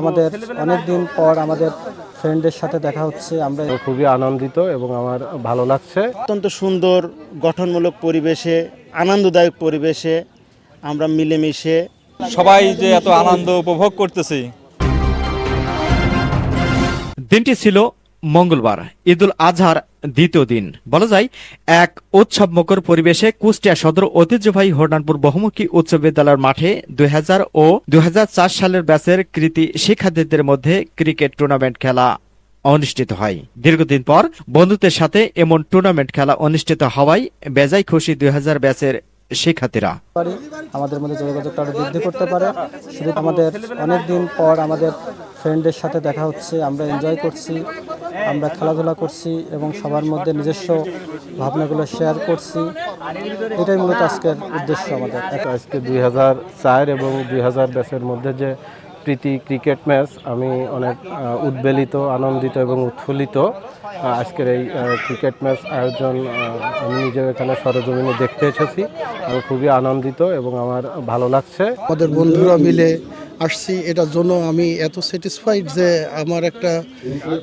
আমাদের অনেক দিন পর আমাদের ফ্রেন্ডের সাথে দেখা হচ্ছে আমরা খুবই আনন্দিত এবং আমার ভালো লাগছে। অত্যন্ত সুন্দর গঠনমূলক পরিবেশে আনন্দদায়ক পরিবেশে আমরা মিলেমিশে সবাই যে এত আনন্দ উপভোগ করতেছি। দিনটি ছিল মঙ্গলবার, ঈদুল আজহার দ্বিতীয় দিন। বলা যায়, এক উৎসব উৎসবমুখর পরিবেশে কুষ্টিয়া সদর ঐতিহ্যবাহী হরনানপুর বহুমুখী উচ্চ বিদ্যালয়ের মাঠে দুই হাজার ও দুই হাজার চার সালের ব্যাচের কৃতি শিক্ষার্থীদের মধ্যে ক্রিকেট টুর্নামেন্ট খেলা অনুষ্ঠিত হয়। দীর্ঘদিন পর বন্ধুদের সাথে এমন টুর্নামেন্ট খেলা অনুষ্ঠিত হওয়ায় বেজায় খুশি দুই হাজার ব্যাচের শিক্ষার্থীরা। আমাদের মধ্যে যোগাযোগটা আরও বৃদ্ধি করতে পারে। শুধু আমাদের অনেক দিন পর আমাদের ফ্রেন্ডের সাথে দেখা হচ্ছে, আমরা এনজয় করছি। আমরা খেলাধুলা করছি এবং সবার মধ্যে নিজস্ব ভাবনাগুলো শেয়ার করছি। এটাই মূলত আজকের উদ্দেশ্য আমাদের। আজকে দুই হাজার চার এবং দুই হাজার ব্যাচের মধ্যে যে প্রীতি ক্রিকেট ম্যাচ আমি অনেক উদ্বেলিত আনন্দিত এবং উৎফুল্লিত আজকের এই ক্রিকেট ম্যাচ আয়োজন আমি নিজেও এখানে সরজমিনে দেখতে এসেছি। আমি খুবই আনন্দিত এবং আমার ভালো লাগছে। আমাদের বন্ধুরা মিলে আসছি, এটার জন্য আমি এত স্যাটিসফাইড যে আমার একটা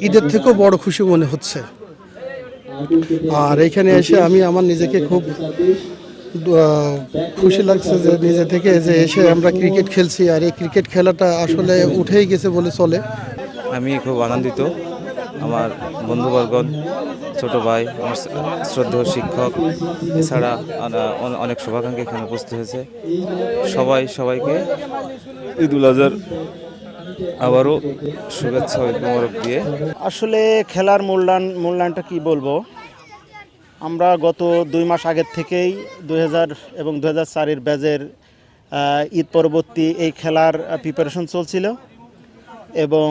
ঈদের থেকেও বড় খুশি মনে হচ্ছে। আর এখানে এসে আমি আমার নিজেকে খুব খুশি লাগছে যে নিজে থেকে যে এসে আমরা ক্রিকেট খেলছি। আর এই ক্রিকেট খেলাটা আসলে উঠেই গেছে বলে চলে। আমি খুব আনন্দিত। আমার বন্ধুবর্গ ছোট ভাই আমার শ্রদ্ধেয় শিক্ষক এছাড়া অনেক শুভাকাঙ্ক্ষী এখানে উপস্থিত হয়েছে। সবাই সবাইকে ঈদ উল আজহার। আবারও শুভেচ্ছা মোবারক দিয়ে। আসলে খেলার মূল্যায়ন মূল্যায়নটা কি বলব? আমরা গত দুই মাস আগের থেকেই দু হাজার এবং দু হাজার চারের ব্যাজের ঈদ পরবর্তী এই খেলার প্রিপারেশন চলছিল। এবং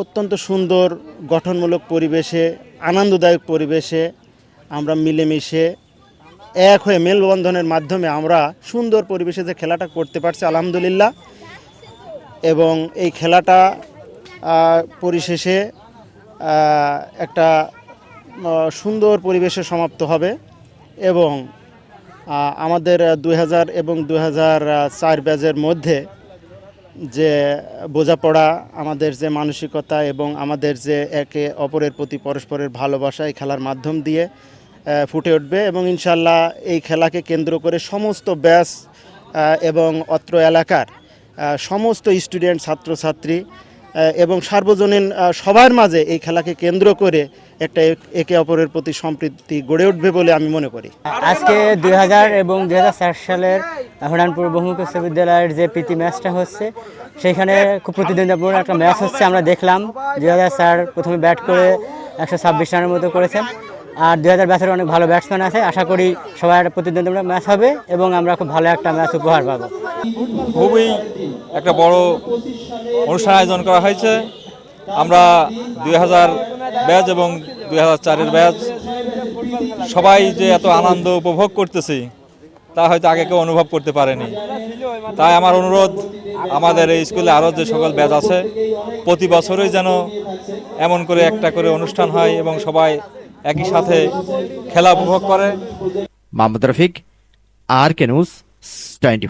অত্যন্ত সুন্দর গঠনমূলক পরিবেশে, আনন্দদায়ক পরিবেশে আমরা মিলেমিশে এক হয়ে মেলবন্ধনের মাধ্যমে আমরা সুন্দর পরিবেশে যে খেলাটা করতে পারছি, আলহামদুলিল্লাহ। এবং এই খেলাটা পরিশেষে একটা সুন্দর পরিবেশে সমাপ্ত হবে এবং আমাদের দুই হাজার এবং দুই হাজার চার ব্যাজের মধ্যে যে বোঝাপড়া, আমাদের যে মানসিকতা এবং আমাদের যে একে অপরের প্রতি পরস্পরের ভালোবাসা এই খেলার মাধ্যম দিয়ে ফুটে উঠবে এবং ইনশাল্লাহ এই খেলাকে কেন্দ্র করে সমস্ত ব্যাস এবং অত্র এলাকার সমস্ত স্টুডেন্ট, ছাত্রছাত্রী এবং সার্বজনীন সবার মাঝে এই খেলাকে কেন্দ্র করে একটা একে অপরের প্রতি সম্প্রীতি গড়ে উঠবে বলে আমি মনে করি। আজকে দুই হাজার এবং দুই হাজার চার সালের হরিয়ানপুর বহুমুখ উচ্চ বিদ্যালয়ের যে প্রীতি ম্যাচটা হচ্ছে, সেখানে খুব প্রতিদ্বন্দ্বিপূর্ণ একটা ম্যাচ হচ্ছে, আমরা দেখলাম। দুই হাজার স্যার প্রথমে ব্যাট করে একশো ছাব্বিশ রানের মতো করেছেন, আর দুই হাজার ব্যাচের অনেক ভালো ব্যাটসম্যান আছে। আশা করি সবাই একটা প্রতিদ্বন্দ্বিপূর্ণ ম্যাচ হবে এবং আমরা খুব ভালো একটা ম্যাচ উপহার পাবো। খুবই একটা বড় অনুষ্ঠান আয়োজন করা হয়েছে। আমরা দুই হাজার ব্যাচ এবং দুই হাজার চারের ব্যাচ সবাই যে এত আনন্দ উপভোগ করতেছি, তা হয়তো আগে কেউ অনুভব করতে পারেনি। তাই আমার অনুরোধ, আমাদের এই স্কুলে আরও যে সকল ব্যাচ আছে, প্রতি বছরই যেন এমন করে একটা করে অনুষ্ঠান হয় এবং সবাই একই সাথে খেলা উপভোগ করে। Mohammad Rafiq, R K news twenty